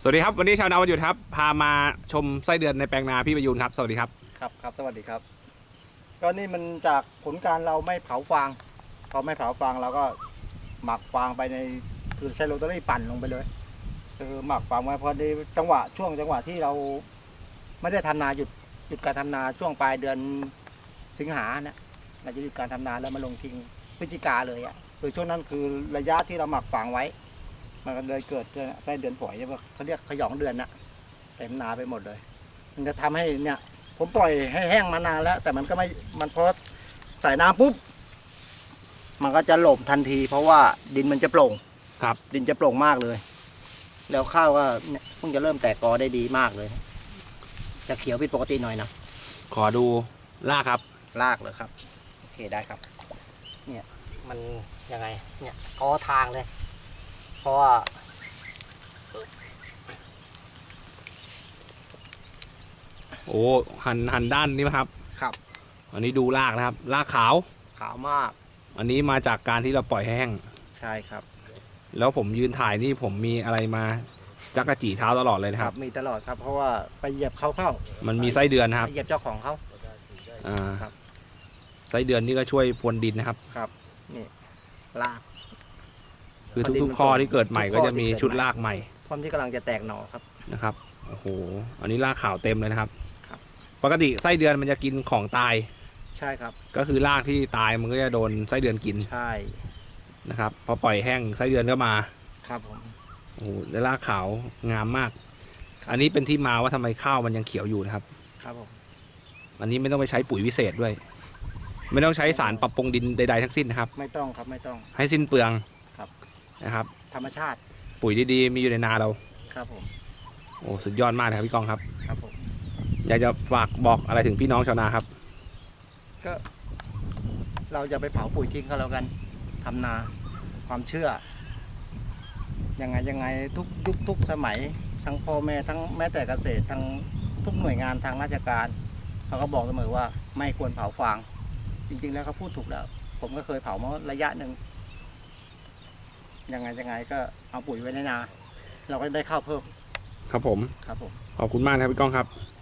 สวัสดีครับวันนี้ชาวนาวันหยุดครับ พามาชมไส้เดือนในแปลงนาพี่ประยูนครับ สวัสดีครับ ครับครับสวัสดีครับ ก็นี่มันจากผลการเราไม่เผาฟางพอไม่เผาฟางเราก็หมักฟางไปในคือใช้โรตารี่ปั่นลงไปเลยคือหมักฟางไว้พอดีจังหวะช่วงจังหวะที่เรา ไม่ได้ทำนาหยุดหยุดการทำนาช่วงปลายเดือนสิงหาเนี่ยเราจะหยุดการทำนาแล้วมาลงทิ้งพฤศจิกาเลยอะคือช่วงนั้นคือระยะที่เราหมักฟางไว้ มันก็เลยเกิดไส้เดือนฝอยใช่ปะเขาเรียกขยองเดือนน่ะเต็มนาไปหมดเลย มันจะทำให้เนี่ย ผมปล่อยให้แห้งมานานแล้ว แต่มันก็ไม่มันพอใส่น้ำปุ๊บมันก็จะหล่มทันที เพราะว่าดินมันจะโปร่งครับ ดินจะโปร่งมากเลย แล้วข้าวก็เนี่ยเพิ่งจะเริ่มแตกกอได้ดีมากเลย จะเขียวผิดปกติหน่อยนะขอดูลากครับลากเลยครับโอเคได้ครับ เนี่ยมันยังไง เนี่ยกอทางเลย เพราะว่าโอ้หันหันด้านนี้ไหมครับ ครับ อันนี้ดูลากนะครับลากขาว ขาวมาก อันนี้มาจากการที่เราปล่อยให้แห้ง ใช่ครับ แล้วผมยืนถ่ายนี่ผมมีอะไรมาจักกระจีเท้าตลอดเลยนะครับ มีตลอดครับ เพราะว่าไปเหยียบเขาเข้า มันมีไส้เดือนนะครับ ไปเหยียบเจ้าของเขา อ่าครับ ไส้เดือนนี่ก็ช่วยพรวนดินนะครับ ครับ นี่ลาก คือพอดินทุกมันๆข้อตกที่เกิดใหม่ทุกก็ข้อจะมีที่เกิดชุดใหม่ลากใหม่พร้อมที่กำลังจะแตกหน่อครับ นะครับโอ้โหอันนี้ลากขาวเต็มเลยนะครับครับ ปกติไส้เดือนมันจะกินของตาย ใช่ครับ ก็คือรากที่ตายมันก็จะโดนไส้เดือนกินใช่นะครับพอปล่อยแห้งไส้เดือนก็มาครับผม โอ้โหแล้วรากขาวงามมาก อันนี้เป็นที่มาว่าทำไมข้าวมันยังเขียวอยู่นะครับ ครับผม อันนี้ไม่ต้องไปใช้ปุ๋ยวิเศษด้วย ไม่ต้องใช้สารปรับปรุงดินใดๆทั้งสิ้นนะครับ ไม่ต้องครับไม่ต้อง ให้สิ้นเปลืองครับ นะครับ ธรรมชาติปุ๋ยดีๆ มีอยู่ในนาเรา ครับผม โอ้สุดยอดมากนะครับพี่กองครับ ครับผม อยากจะฝากบอกอะไรถึงพี่น้องชาวนาครับ ก็เราจะไปเผาปุ๋ยทิ้งก็แล้วกันทำนาความเชื่อ ยังไงยังไงทุกยุคทุกสมัย ทั้งพ่อแม่ทั้งแม้แต่เกษตรทั้งทุกหน่วยงานทางราชการ เขาก็บอกเสมอว่าไม่ควรเผาฟาง จริง ๆ แล้วเขาพูดถูกแล้ว ผมก็เคยเผามาระยะหนึ่ง ยังไงยังไงก็เอาปุ๋ยไว้ในนา เราก็ได้ข้าวเพิ่มครับผมครับผมขอบคุณมากนะครับพี่ก้องครับค